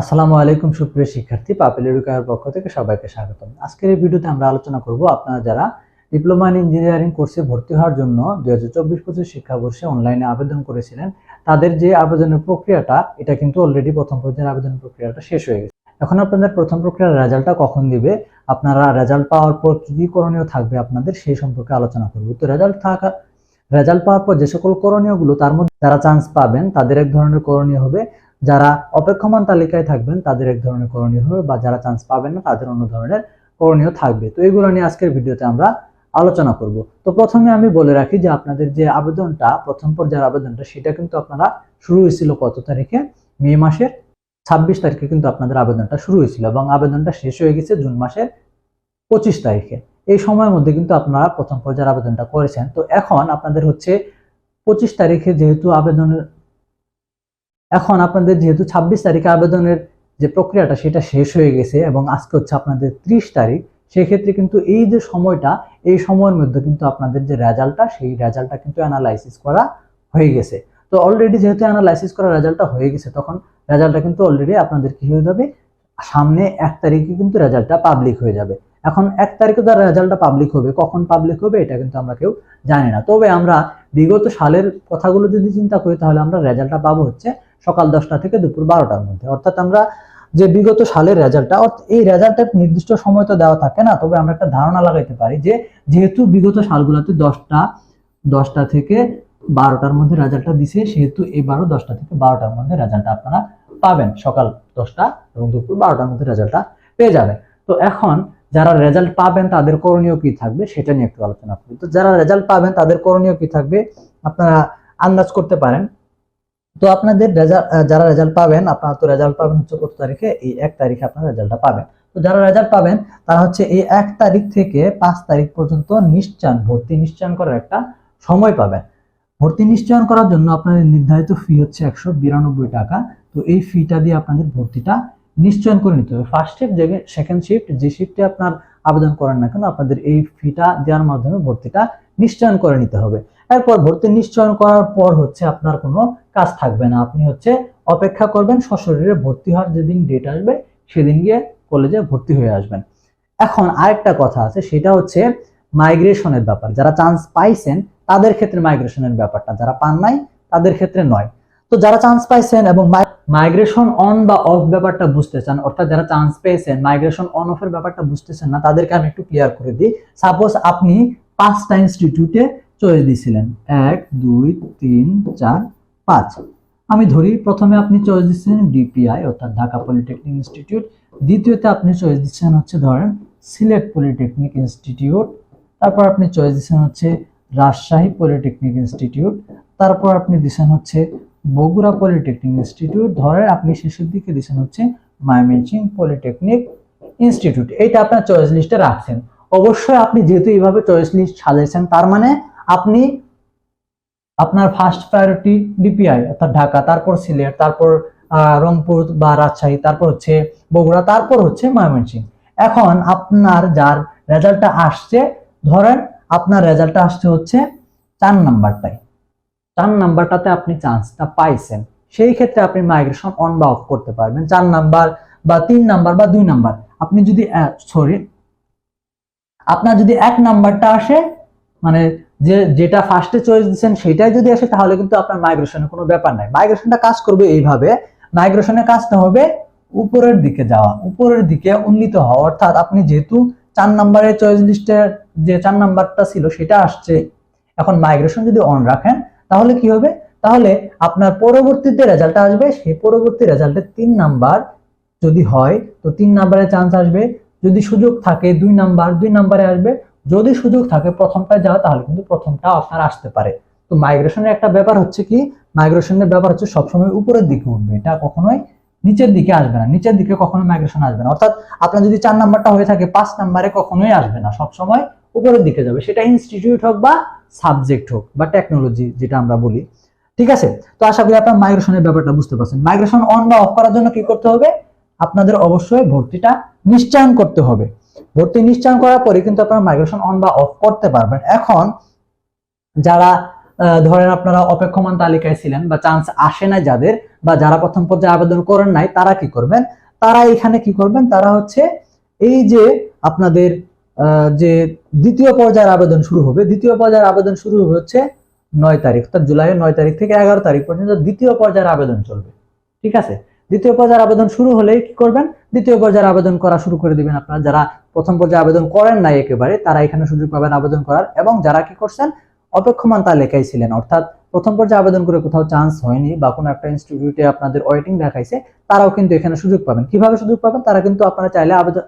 আসসালামু আলাইকুম সুপ্রিয় শিক্ষার্থী, পাপেল এডুকার পক্ষ থেকে সবাইকে স্বাগতম। আজকের এই ভিডিওতে আমরা আলোচনা করব আপনারা যারা ডিপ্লোমা ইন ইঞ্জিনিয়ারিং কোর্সে ভর্তি হওয়ার জন্য দুই হাজার চব্বিশ পঁচিশ শিক্ষাবর্ষে অনলাইনে আবেদন করেছিলেন, তাদের যে আবেদনের প্রক্রিয়াটা, এটা কিন্তু অলরেডি প্রথম পর্যায়ের আবেদন প্রক্রিয়াটা শেষ হয়ে গেছে। এখন আপনাদের প্রথম প্রক্রিয়ার রেজাল্টটা কখন দিবে, আপনারা রেজাল্ট পাওয়ার পর কি কি করণীয় থাকবে আপনাদের সেই সম্পর্কে আলোচনা করব। তো রেজাল্ট থাকা, রেজাল্ট পাওয়ার পর যে সকল করণীয়গুলো, তার মধ্যে যারা চান্স পাবেন, তাদের এক ধরনের করণীয় হবে যারা অপেক্ষমান তালিকায় থাকবেন, তাদের এক ধরনের করণীয় হবে বা যারা চান্স পাবেন না, তাদের অন্য ধরনের করণীয় থাকবে। তো এগুলো নিয়ে আজকের ভিডিওতে আমরা আলোচনা করব। তো প্রথমে আমি বলে রাখি যে আপনাদের যে আবেদনটা, প্রথম পর্যায়ের আবেদনটা, সেটা কিন্তু আপনারা শুরু হয়েছিল কত তারিখে? মে মাসের ছাব্বিশ তারিখে কিন্তু আপনাদের আবেদনটা শুরু হয়েছিল এবং আবেদনটা শেষ হয়ে গেছে জুন মাসের পঁচিশ তারিখে। এই সময়ের মধ্যে কিন্তু আপনারা প্রথম পর্যায়ের আবেদনটা করেছেন। তো এখন আপনাদের হচ্ছে পঁচিশ তারিখে যেহেতু আবেদনের এখন আপনাদের যেহেতু ছাব্বিশ তারিখে আবেদনের যে প্রক্রিয়াটা, সেটা শেষ হয়ে গেছে এবং আজকে হচ্ছে আপনাদের ত্রিশ তারিখ, সেক্ষেত্রে কিন্তু এই যে সময়টা, এই সময়ের মধ্যে কিন্তু আপনাদের যে রেজাল্টটা, সেই রেজাল্টটা কিন্তু অ্যানালাইসিস করা হয়ে গেছে। তো অলরেডি যেহেতু অ্যানালাইসিস করা রেজাল্টটা হয়ে গেছে, তখন রেজাল্টটা কিন্তু অলরেডি আপনাদের কি হয়ে যাবে? সামনে এক তারিখে কিন্তু রেজাল্টটা পাবলিক হয়ে যাবে। এখন এক তারিখে তার রেজাল্টটা পাবলিক হবে। কখন পাবলিক হবে এটা কিন্তু আমরা কেউ জানি না। তবে আমরা বিগত সালের কথাগুলো যদি চিন্তা করি, তাহলে আমরা রেজাল্টটা পাবো হচ্ছে সকাল দশটা থেকে দুপুর বারোটার মধ্যে। অর্থাৎ আমরা যে বিগত সালের রেজাল্টটা এই রেজাল্টের নির্দিষ্ট সময় তো দেওয়া থাকে না, তবে আমরা একটা ধারণা লাগাইতে পারি যে যেহেতু বিগত সালগুলোতে দশটা দশটা থেকে বারোটার মধ্যে রেজাল্টটা দিছে, সেহেতু এবারও দশটা থেকে বারোটার মধ্যে রেজাল্টটা আপনারা পাবেন। সকাল দশটা এবং দুপুর বারোটার মধ্যে রেজাল্টটা পেয়ে যাবে তো এখন যারা রেজাল্ট পাবেন তাদের করণীয় কি থাকবে সেটা নিয়ে একটু আলোচনা করি। তো যারা রেজাল্ট পাবেন তাদের করণীয় কি থাকবে আপনারা আন্দাজ করতে পারেন। তো আপনাদের রেজাল্ট যারা রেজাল্ট পাবেন, আপনারা তো রেজাল্ট পাবেন হচ্ছে কত তারিখে? এই এক তারিখে আপনারা রেজাল্টটা পাবেন। তো যারা রেজাল্ট পাবেন, তারা হচ্ছে এই এক তারিখ থেকে পাঁচ তারিখ পর্যন্ত নিশ্চয়ন, ভর্তি নিশ্চয়ন করার একটা সময় পাবেন। ভর্তি নিশ্চয়ন করার জন্য আপনাদের নির্ধারিত ফি হচ্ছে একশো বিরানব্বই টাকা। তো এই ফিটা দিয়ে আপনাদের ভর্তিটা নিশ্চয়ন করে নিতে হবে। ফার্স্ট শিফট যে সেকেন্ড শিফট যে শিফটে আপনার আবেদন করেন না কেন, আপনাদের এই ফিটা দেওয়ার মাধ্যমে ভর্তিটা নিশ্চয়ন করে নিতে হবে। এরপর ভর্তি নিশ্চয়ন করার পর হচ্ছে আপনার কোনো কাজ থাকবে না। আপনি হচ্ছে অপেক্ষা করবেন, সশরীরে ভর্তি হওয়ার যেদিন ডেট আসবে, সেদিন গিয়ে কলেজে ভর্তি হয়ে আসবেন। এখন আরেকটা কথা আছে, সেটা হচ্ছে মাইগ্রেশনের ব্যাপার। যারা চান্স পাইছেন, তাদের ক্ষেত্রে মাইগ্রেশনের ব্যাপারটা। যারা পান নাই, তাদের ক্ষেত্রে নয়। তো যারা চান্স পাইছেন এবং মাইগ্রেশন অন বা অফ ব্যাপারটা বুঝতে চান, অর্থাৎ যারা চান্স পেয়েছেন মাইগ্রেশন অন অফ এর ব্যাপারটা বুঝতেছেন না, তাদেরকে আমি একটু ক্লিয়ার করে দিই। সাপোজ আপনি পাঁচটা ইনস্টিটিউটে চয়েস দিছিলেন। এক, দুই, তিন, চার, পাঁচ। আমি ধরি প্রথমে আপনি চয়েস দিচ্ছেন ডিপিআই অর্থাৎ ঢাকা পলিটেকনিক ইনস্টিটিউট দ্বিতীয়তে আপনি চয়েস দিচ্ছেন হচ্ছে ধরেন সিলেট পলিটেকনিক ইনস্টিটিউট তারপর আপনি চয়েস দিচ্ছেন হচ্ছে রাজশাহী পলিটেকনিক ইনস্টিটিউট তারপর আপনি দিচ্ছেন হচ্ছে বগুড়া পলিটেকনিক ইনস্টিটিউট, ধরেন আপনি শেষের দিকে দিচ্ছেন হচ্ছে ময়মনসিংহ পলিটেকনিক ইনস্টিটিউট। এইটা আপনার চয়েস লিস্টে রাখছেন। অবশ্যই আপনি যেহেতু এইভাবে চয়েস লিস্ট সাজাইছেন, তার মানে আপনি আপনার ফার্স্ট প্রায়োরিটি ডিপিআই অর্থাৎ ঢাকা, তারপর সিলেট, তারপর রংপুর বা রাজশাহী, তারপর হচ্ছে বগুড়া, তারপর হচ্ছে ময়মনসিংহ এখন আপনার যার রেজাল্টটা আসছে, ধরেন আপনার রেজাল্টটা আসছে হচ্ছে চার নাম্বারটাই। চার নাম্বারটাতে আপনি চান্সটা পাইছেন। সেই ক্ষেত্রে আপনি মাইগ্রেশন অন বা অফ করতে পারবেন। চার নাম্বার বা তিন নাম্বার বা দুই নাম্বার। আপনি যদি সরি আপনার যদি এক নাম্বারটা আসে মানে যে, যেটা ফার্স্টে চয়েস দিচ্ছেন, সেটাই যদি আসে, তাহলে কিন্তু আপনার মাইগ্রেশনের কোনো ব্যাপার নাই। মাইগ্রেশনটা কাজ করবে এইভাবে মাইগ্রেশনের কাজটা হবে উপরের দিকে যাওয়া। উপরের দিকে উন্নীত হওয়া। অর্থাৎ আপনি যেহেতু চার নাম্বারের চয়েস লিস্টের যে চার নাম্বারটা ছিল, সেটা আসছে। এখন মাইগ্রেশন যদি অন রাখেন তাহলে কি হবে? তাহলে আপনার পরবর্তীতে রেজাল্ট আসবে, সেই পরবর্তী রেজাল্টে তিন নাম্বার যদি হয়, তো তিন নাম্বারে চান্স আসবে। যদি সুযোগ থাকে দুই নাম্বার দুই নাম্বারে আসবে। যদি সুযোগ থাকে প্রথমটায় যাওয়া তাহলে কিন্তু প্রথমটা আপনার আসতে পারে। তো মাইগ্রেশনের একটা ব্যাপার হচ্ছে কি? মাইগ্রেশনের ব্যাপার হচ্ছে সবসময় উপরের দিকে উঠবে। এটা কখনোই নিচের দিকে আসবে না। নিচের দিকে কখনো মাইগ্রেশন আসবে না। অর্থাৎ আপনার যদি চার নাম্বারটা হয়ে থাকে, পাঁচ নাম্বারে কখনোই আসবে না। সবসময় উপরের দিকে যাবে। সেটা ইনস্টিটিউট হোক বা সাবজেক্ট হোক বা টেকনোলজি যেটা আমরা বলি, ঠিক আছে? তো আশা করি আপনার মাইগ্রেশনের ব্যাপারটা বুঝতে পারছেন। মাইগ্রেশন অন বা অফ করার জন্য কি করতে হবে? আপনাদের অবশ্যই ভর্তিটা নিশ্চয়ন করতে হবে। ভর্তি নিশ্চয়ন করার পরে কিন্তু আপনারা মাইগ্রেশন অন বা অফ করতে পারবেন। এখন যারা ধরেন আপনারা অপেক্ষমান তালিকায় ছিলেন বা চান্স আসে না যাদের বা যারা প্রথম পর্যায়ে আবেদন করেন নাই, তারা কি করবেন? তারা এখানে কি করবেন? তারা হচ্ছে এই যে আপনাদের যে দ্বিতীয় পর্যায়ের আবেদন শুরু হবে, দ্বিতীয় পর্যায়ের আবেদন শুরু হচ্ছে নয় তারিখ, অর্থাৎ জুলাইয়ের নয় তারিখ থেকে এগারো তারিখ পর্যন্ত দ্বিতীয় পর্যায়ের আবেদন চলবে, ঠিক আছে? দ্বিতীয় পর্যায়ের আবেদন শুরু হলে কি করবেন? দ্বিতীয় পর্যায়ের আবেদন করা শুরু করে দিবেন আপনারা। যারা প্রথম পর্যায়ে আবেদন করেন নাই একেবারে, তারা এখানে সুযোগ পাবেন আবেদন করার এবং যারা কি করছেন? অপেক্ষমান তালিকায় ছিলেন, অর্থাৎ প্রথম পর্যায়ে আবেদন করে কোথাও চান্স হয়নি বা কোনো একটা ইনস্টিটিউটে আপনাদের ওয়েটিং দেখাইছে, তারাও কিন্তু এখানে সুযোগ পাবেন। কীভাবে সুযোগ পাবেন? তারা কিন্তু আপনারা চাইলে আবেদন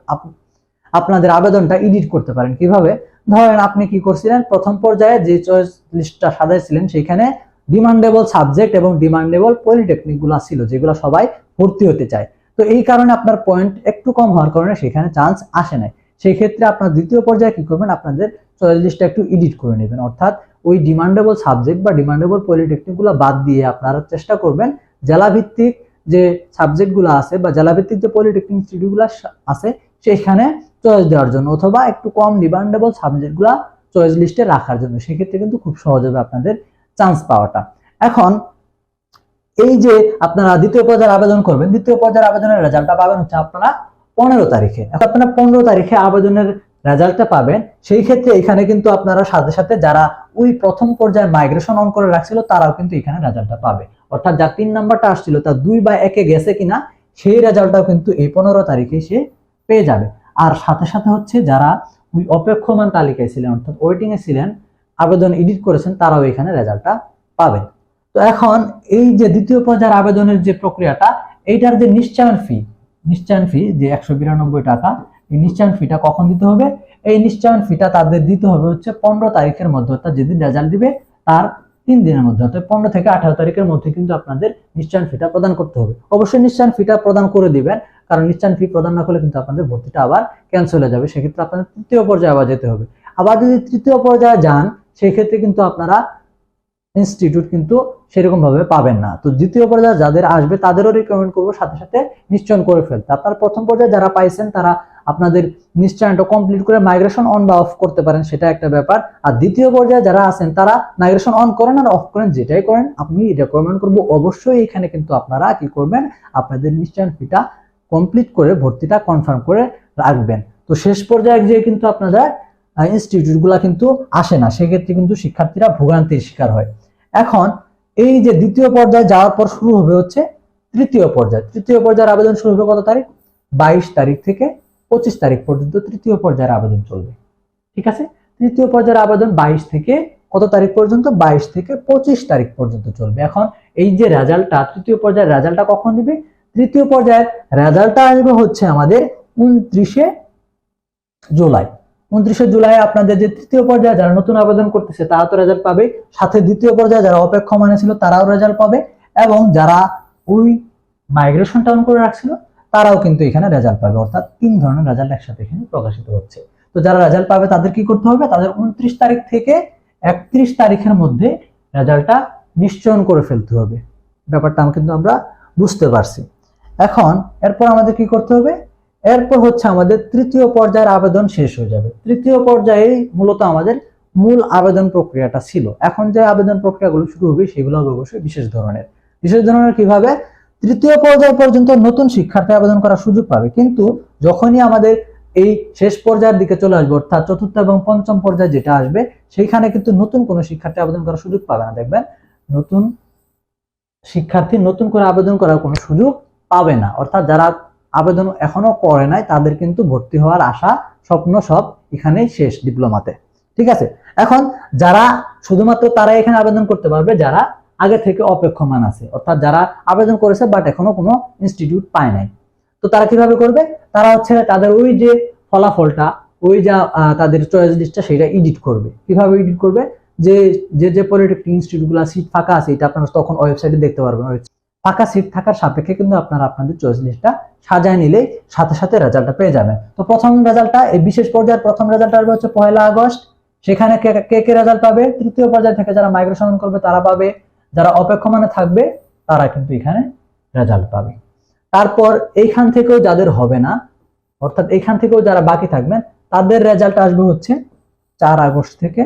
আপনাদের আবেদনটা এডিট করতে পারেন। কীভাবে? ধরেন আপনি কি করছিলেন? প্রথম পর্যায়ে যে চয়েস লিস্টটা সাজাইছিলেন, সেখানে ডিমান্ডেবল সাবজেক্ট এবং ডিমান্ডেবল পলিটেকনিকগুলা ছিল, যেগুলো সবাই ভর্তি হতে চায়। তো এই কারণে আপনার পয়েন্ট একটু কম হওয়ার কারণে সেখানে চান্স আসে নাই। সেই ক্ষেত্রে আপনার দ্বিতীয় পর্যায়ে কি করবেন? আপনাদের চয়েস লিস্টটা একটু এডিট করে নেবেন। অর্থাৎ ওই ডিমান্ডেবল সাবজেক্ট বা ডিমান্ডেবল পলিটেকনিকগুলো বাদ দিয়ে আপনারা চেষ্টা করবেন জেলাভিত্তিক যে সাবজেক্টগুলো আছে বা জেলাভিত্তিক যে পলিটেকনিক ইনস্টিটিউটগুলো আছে সেখানে চয়েস দেওয়ার জন্য অথবা একটু কম ডিমান্ডেবল সাবজেক্টগুলো চয়েস লিস্টে রাখার জন্য। সেক্ষেত্রে কিন্তু খুব সহজ হবে আপনাদের চান্স পাওয়াটা। এখন এই যে আপনারা দ্বিতীয় পর্যায়ের আবেদন করবেন, দ্বিতীয় পর্যায়ের আবেদনের রেজাল্টটা পাবেন হচ্ছে আপনারা পনেরো তারিখে। এখন আপনারা পনেরো তারিখে আবেদনের রেজাল্টটা পাবেন। সেই ক্ষেত্রে এখানে কিন্তু আপনারা সাথে সাথে যারা ওই প্রথম পর্যায়ে মাইগ্রেশন অন করে রাখছিল, তারাও কিন্তু এখানে রেজাল্টটা পাবে। অর্থাৎ যার তিন নাম্বারটা আসছিল, তার দুই বা একে গেছে কিনা, সেই রেজাল্টটাও কিন্তু এই পনেরো তারিখে সে পেয়ে যাবে। আর সাথে সাথে হচ্ছে যারা ওই অপেক্ষমান তালিকায় ছিলেন, অর্থাৎ ওয়েটিং এ ছিলেন, আবেদন এডিট করেছেন, তারাও এখানে রেজাল্টটা পাবেন। তো এখন এই যে দ্বিতীয় পর্যায়ের আবেদনের যে প্রক্রিয়াটা, এইটার যে নিশ্চয়ন ফি নিশ্চয়ন ফি যে একশো বিরানব্বই টাকা, এই নিশ্চয়ন ফিটা কখন দিতে হবে? এই নিশ্চয়ন ফিটা তাদের দিতে হবে হচ্ছে পনেরো তারিখের মধ্যে, অর্থাৎ যেদিন রেজাল্ট দিবে তার তিন দিনের মধ্যে, অর্থাৎ পনেরো থেকে আঠারো তারিখের মধ্যে কিন্তু আপনাদের নিশ্চয়ন ফিটা প্রদান করতে হবে। অবশ্যই নিশ্চয়ন ফিটা প্রদান করে দিবেন। কারণ নিশ্চয়ন ফি প্রদান না করলে কিন্তু আপনাদের ভর্তিটা আবার ক্যান্সেল হয়ে যাবে। সেক্ষেত্রে আপনাদের তৃতীয় পর্যায়ে আবার যেতে হবে। আবার যদি তৃতীয় পর্যায়ে যান সেই ক্ষেত্রে কিন্তু আপনারা ইনস্টিটিউট কিন্তু সেরকম ভাবে পাবেন না। তো দ্বিতীয় পর্যায়ে যাদের আসবে, তাদেরও রিকমেন্ড করব সাথে সাথে নিশ্চয়ন করে ফেলতে। আপনার প্রথম পর্যায়ে যারা পাইছেন, তারা আপনাদের নিশ্চয়নটা কমপ্লিট করে মাইগ্রেশন অন বা অফ করতে পারেন, সেটা একটা ব্যাপার। আর দ্বিতীয় পর্যায়ে যারা আছেন, তারা মাইগ্রেশন অন করেন আর অফ করেন, যেটাই করেন আপনি রেকমেন্ড করব অবশ্যই এখানে কিন্তু আপনারা কি করবেন, আপনাদের নিশ্চয়ন ফিটা কমপ্লিট করে ভর্তিটা কনফার্ম করে রাখবেন। তো শেষ পর্যায়ে গিয়ে কিন্তু আপনাদের ইনস্টিটিউটগুলো কিন্তু আসে না। সেক্ষেত্রে কিন্তু শিক্ষার্থীরা ভোগান্তির শিকার হয়। এখন এই যে দ্বিতীয় পর্যায়ে যাওয়ার পর শুরু হবে হচ্ছে তৃতীয় পর্যায়ে। তৃতীয় পর্যায়ের আবেদন শুরু হবে কত তারিখ? বাইশ তারিখ থেকে পঁচিশ তারিখ পর্যন্ত তৃতীয় পর্যায়ের আবেদন চলবে। ঠিক আছে? তৃতীয় পর্যায়ের আবেদন বাইশ থেকে কত তারিখ পর্যন্ত? বাইশ থেকে পঁচিশ তারিখ পর্যন্ত চলবে। এখন এই যে রেজাল্টটা তৃতীয় পর্যায়ের রেজাল্টটা কখন দিবে? তৃতীয় পর্যায়ের রেজাল্টটা আসবে হচ্ছে আমাদের উনত্রিশে জুলাই। উনত্রিশে জুলাই আপনাদের যে তৃতীয় পর্যায়ে যারা নতুন আবেদন করতেছে, তারা তো রেজাল্ট পাবে। সাথে দ্বিতীয় পর্যায়ে যারা অপেক্ষমানে ছিল, তারাও রেজাল্ট পাবে এবং যারা ওই মাইগ্রেশনটা অন করে রাখছিল, তারাও কিন্তু এখানে রেজাল্ট পাবে। অর্থাৎ তিন ধরনের রেজাল্ট একসাথে এখানে প্রকাশিত হচ্ছে। তো যারা রেজাল্ট পাবে, তাদের কি করতে হবে? তাদের উনত্রিশ তারিখ থেকে একত্রিশ তারিখের মধ্যে রেজাল্টটা নিশ্চয়ন করে ফেলতে হবে। ব্যাপারটা কিন্তু আমরা বুঝতে পারছি। এখন এরপর আমাদের কি করতে হবে? এরপর হচ্ছে আমাদের তৃতীয় পর্যায়ের আবেদন শেষ হয়ে যাবে। তৃতীয় পর্যায়ে মূলত আমাদের মূল আবেদন প্রক্রিয়াটা ছিল। এখন যে আবেদন প্রক্রিয়াগুলো শুরু হবে, সেগুলো হবে অবশ্যই বিশেষ ধরনের। বিশেষ ধরনের কীভাবে? তৃতীয় পর্যায় পর্যন্ত নতুন শিক্ষার্থী আবেদন করার সুযোগ পাবে। কিন্তু যখনই আমাদের এই শেষ পর্যায়ের দিকে চলে আসবে, অর্থাৎ চতুর্থ এবং পঞ্চম পর্যায়ে যেটা আসবে, সেইখানে কিন্তু নতুন কোনো শিক্ষার্থী আবেদন করার সুযোগ পাবে না। দেখবেন, নতুন শিক্ষার্থী নতুন করে আবেদন করার কোনো সুযোগ পাবে না। অর্থাৎ যারা আবেদন এখনও করে নাই, তাদের কিন্তু ভর্তি হওয়ার আশা, স্বপ্ন সব এখানেই শেষ ডিপ্লোমাতে। ঠিক আছে? এখন যারা শুধুমাত্র তারা এখানে আবেদন করতে পারবে, যারা আগে থেকে অপেক্ষমান আছে, অর্থাৎ যারা আবেদন করেছে বাট এখনও কোনো ইনস্টিটিউট পায় নাই। তো তারা কীভাবে করবে? তারা হচ্ছে তাদের ওই যে ফলাফলটা, ওই যা তাদের চয়েস লিস্টটা সেটা এডিট করবে। কীভাবে এডিট করবে? যে যে যে পলিটেকনিক ইনস্টিটিউটগুলো সিট ফাঁকা আছে, এটা আপনারা তখন ওয়েবসাইটে দেখতে পারবেন। ফাঁকা সিট থাকার সাপেক্ষে কিন্তু আপনারা আপনাদের চয়েস লিস্টটা সাজায় নিলেই সাথে সাথে রেজাল্টটা পেয়ে যাবেন। তো প্রথম রেজাল্টটা এই বিশেষ পর্যায়ের প্রথম রেজাল্ট আসবে হচ্ছে পয়লা আগস্ট। সেখানে কে কে কে রেজাল্ট পাবে? তৃতীয় পর্যায় থেকে যারা মাইগ্রেশন করবে তারা পাবে। যারা অপেক্ষমানে থাকবে, তারা কিন্তু এখানে রেজাল্ট পাবে। তারপর এইখান থেকেও যাদের হবে না, অর্থাৎ এইখান থেকেও যারা বাকি থাকবেন, তাদের রেজাল্ট আসবে হচ্ছে চার আগস্ট থেকে।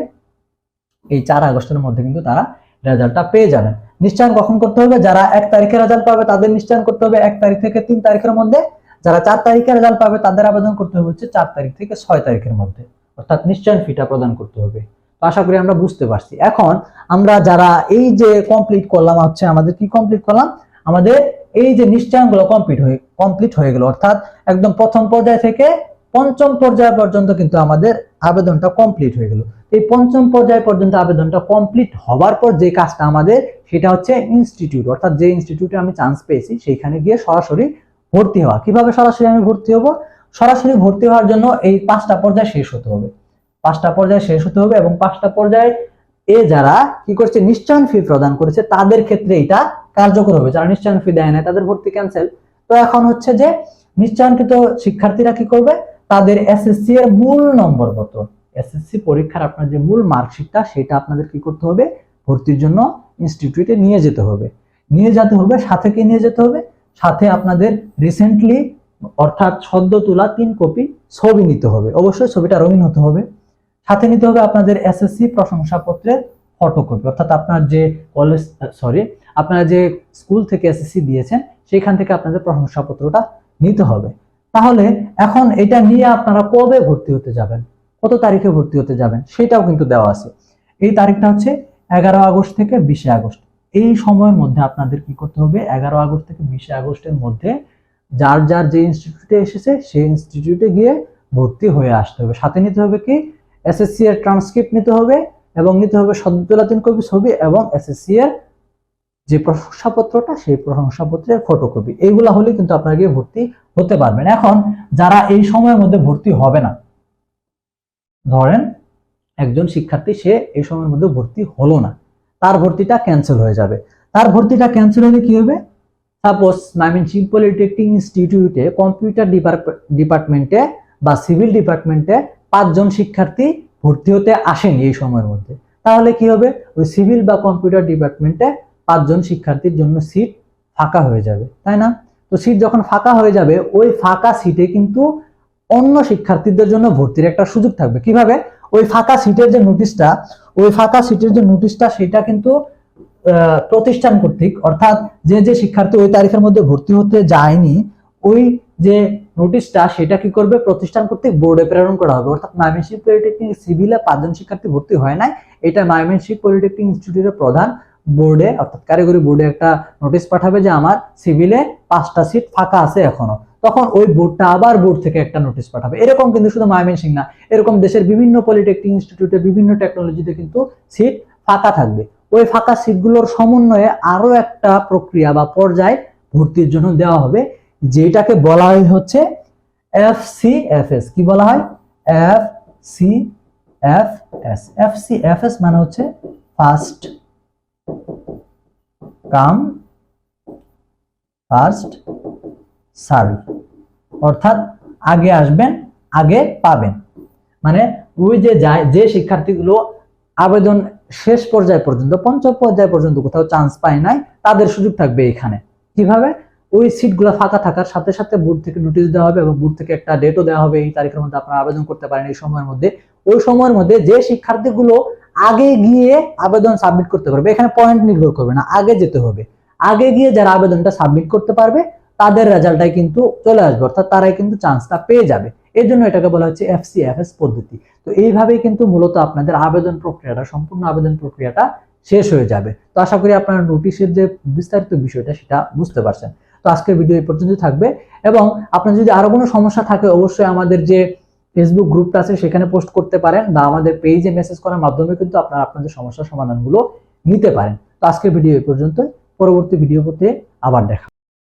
এই চার আগস্টের মধ্যে কিন্তু তারা রেজাল্টটা পেয়ে যাবেন। নিশ্চয়ন কখন করতে হবে? যারা এক তারিখে রেজাল্ট পাবে, তাদের নিশ্চয়ন করতে হবে এক তারিখ থেকে তিন তারিখের মধ্যে। যারা চার তারিখে রেজাল্ট পাবে, তাদের আবেদন করতে হবে হচ্ছে চার তারিখ থেকে ছয় তারিখের মধ্যে। অর্থাৎ নিশ্চয়ন ফিটা প্রদান করতে হবে। আশা করি আমরা বুঝতে পারছি। এখন আমরা যারা এই যে কমপ্লিট করলাম, হচ্ছে আমাদের কি কমপ্লিট করলাম? আমাদের এই যে নিশ্চয়নগুলো কমপ্লিট হয়ে কমপ্লিট হয়ে গেল। অর্থাৎ একদম প্রথম পর্যায় থেকে পঞ্চম পর্যায় পর্যন্ত কিন্তু আমাদের আবেদনটা কমপ্লিট হয়ে গেল। এই পঞ্চম পর্যায় পর্যন্ত আবেদনটা কমপ্লিট হবার পর যে কাজটা আমাদের সেটা হচ্ছে ইনস্টিটিউট অর্থাৎ যে ইনস্টিটিউটে আমি চান্স পেয়েছি, সেইখানে গিয়ে সরাসরি ভর্তি হওয়া। কীভাবে সরাসরি আমি ভর্তি হব? সরাসরি ভর্তি হওয়ার জন্য এই পাঁচটা পর্যায়ে শেষ হতে হবে। পাঁচটা পর্যায়ে শেষ হতে হবে এবং পাঁচটা পর্যায়ে এ যারা কি করছে, নিশ্চয়ন ফি প্রদান করেছে, তাদের ক্ষেত্রে এটা কার্যকর হবে। যারা নিশ্চয়ন ফি দেয় না তাদের ভর্তি ক্যান্সেল তো এখন হচ্ছে যে নিশ্চয়নকৃত শিক্ষার্থীরা কি করবে? তাদের এসএসসি এর মূল নম্বর কত? এসএসসি পরীক্ষার আপনার যে মূল মার্কশিটটা সেটা আপনাদের কি করতে হবে? ভর্তির জন্য ইনস্টিটিউটে নিয়ে যেতে হবে। নিয়ে যেতে হবে, সাথে কি নিয়ে যেতে হবে? সাথে আপনাদের রিসেন্টলি অর্থাৎ সদ্য তোলা তিন কপি ছবি নিতে হবে। অবশ্যই ছবিটা রঙিন হতে হবে। সাথে নিতে হবে আপনাদের এসএসসি প্রশংসাপত্রের ফটোকপি অর্থাৎ আপনার যে কলেজ সরি আপনারা যে স্কুল থেকে এসএসসি দিয়েছেন সেখান থেকে আপনাদের প্রশংসাপত্রটা নিতে হবে। তাহলে এখন এটা নিয়ে আপনারা কবে ভর্তি হতে যাবেন? কত তারিখে ভর্তি হতে যাবেন? সেটাও কিন্তু দেওয়া আছে। এই তারিখটা হচ্ছে এগারো আগস্ট থেকে বিশে আগস্ট। এই সময়ের মধ্যে আপনাদের কি করতে হবে? এগারো আগস্ট থেকে বিশে আগস্টের মধ্যে যার যার যে ইনস্টিটিউটে এসেছে, সেই ইনস্টিটিউটে গিয়ে ভর্তি হয়ে আসতে হবে। সাথে নিতে হবে কি? এসএসসি এর ট্রান্সক্রিপ্ট নিতে হবে এবং নিতে হবে সদ্য কবি ছবি এবং এসএসসি এর যে প্রশংসাপত্রটা, সেই প্রশংসাপত্রের ফটোকপি এইগুলা হলে কিন্তু আপনারা গিয়ে ভর্তি হতে পারবেন। এখন যারা এই সময়ের মধ্যে ভর্তি হবে না, ধরেন একজন শিক্ষার্থী, সে এই সময়ের মধ্যে ভর্তি হলো না। তার ভর্তিটা ক্যান্সেল হয়ে যাবে। তার ভর্তিটা ক্যান্সেল হলে কি হবে? সাপোজ ময়মনসিংহ পলিটেকনিক ইনস্টিটিউটে কম্পিউটার ডিপার্টমেন্টে বা সিভিল ডিপার্টমেন্টে পাঁচজন শিক্ষার্থী ভর্তি হতে আসেনি এই সময়ের মধ্যে। তাহলে কি হবে? ওই সিভিল বা কম্পিউটার ডিপার্টমেন্টে পাঁচজন শিক্ষার্থীর জন্য সিট ফাঁকা হয়ে যাবে, তাই না? তো সিট যখন ফাঁকা হয়ে যাবে, ওই ফাঁকা সিটে কিন্তু অন্য শিক্ষার্থীদের জন্য ভর্তির একটা সুযোগ থাকবে। কীভাবে? ওই ফাঁকা সিটের যে নোটিশটা, ওই ফাঁকা সিটের যে নোটিশটা সেটা কিন্তু প্রতিষ্ঠান কর্তৃক, অর্থাৎ যে যে শিক্ষার্থী ওই তারিখের মধ্যে ভর্তি হতে যায়নি, ওই যে নোটিশটা সেটা কি করবে? প্রতিষ্ঠান কর্তৃক বোর্ডে প্রেরণ করা হবে। অর্থাৎ ময়মনসিংহ পলিটেকনিক সিভিলে পাঁচজন শিক্ষার্থী ভর্তি হয় নাই। এটা ময়মনসিংহ পলিটেকনিক ইনস্টিটিউটের প্রধান বোর্ডে, অর্থাৎ কারিগরি বোর্ডে একটা নোটিশ পাঠাবে যে আমার সিভিলে পাঁচটা সিট ফাঁকা আছে এখনও। তখন ওই বোর্ডটা আবার বোর্ড থেকে একটা নোটিশ পাঠাবে। এরকম কিন্তু শুধু ময়মনসিংহ না, এরকম দেশের বিভিন্ন পলিটেকনিক ইনস্টিটিউটে, বিভিন্ন টেকনোলজিতে কিন্তু সিট ফাঁকা থাকবে। ওই ফাঁকা সিটগুলোর সমন্বয়ে আরও একটা প্রক্রিয়া বা পর্যায় ভর্তির জন্য দেওয়া হবে, যেটাকে বলা হয় হচ্ছে এফ সি এফ এস কি বলা হয়? F C F S F C F S মানে হচ্ছে ফার্স্ট কাম, ফার্স্ট সার্ভ। অর্থাৎ আগে আসবেন, আগে পাবেন। মানে ওই যে যায়, যে শিক্ষার্থীগুলো আবেদন শেষ পর্যায় পর্যন্ত, পঞ্চম পর্যায় পর্যন্ত কোথাও চান্স পায় নাই, তাদের সুযোগ থাকবে এখানে। কীভাবে? ওই সিটগুলো ফাঁকা থাকার সাথে সাথে বোর্ড থেকে নোটিশ দেওয়া হবে এবং বোর্ড থেকে একটা ডেটও দেওয়া হবে, এই তারিখের মধ্যে আপনারা আবেদন করতে পারেন এই সময়ের মধ্যে। ওই সময়ের মধ্যে যে শিক্ষার্থীগুলো আগে গিয়ে আবেদন সাবমিট করতে পারবে, এখানে পয়েন্ট নির্ভর করবে না, আগে যেতে হবে। আগে গিয়ে যারা আবেদনটা সাবমিট করতে পারবে তাদের রেজাল্টটাই কিন্তু চলে আসবে, অর্থাৎ তারাই কিন্তু চান্সটা পেয়ে যাবে। এর জন্য এটাকে বলা হচ্ছে এফসিএফএস পদ্ধতি। তো এইভাবেই কিন্তু মূলত আপনাদের আবেদন প্রক্রিয়াটা, সম্পূর্ণ আবেদন প্রক্রিয়াটা শেষ হয়ে যাবে। তো আশা করি আপনারা নোটিশের যে বিস্তারিত বিষয়টা, সেটা বুঝতে পারছেন। তো আজকের ভিডিও এই পর্যন্ত থাকবে। এবং আপনার যদি আরও কোনো সমস্যা থাকে, অবশ্যই আমাদের যে ফেসবুক গ্রুপটা আছে, সেখানে পোস্ট করতে পারেন বা আমাদের পেজে মেসেজ করার মাধ্যমে কিন্তু আপনারা আপনাদের সমস্যার সমাধানগুলো নিতে পারেন। তো আজকের ভিডিও এই পর্যন্ত পরবর্তী ভিডিও করতে আবার দেখা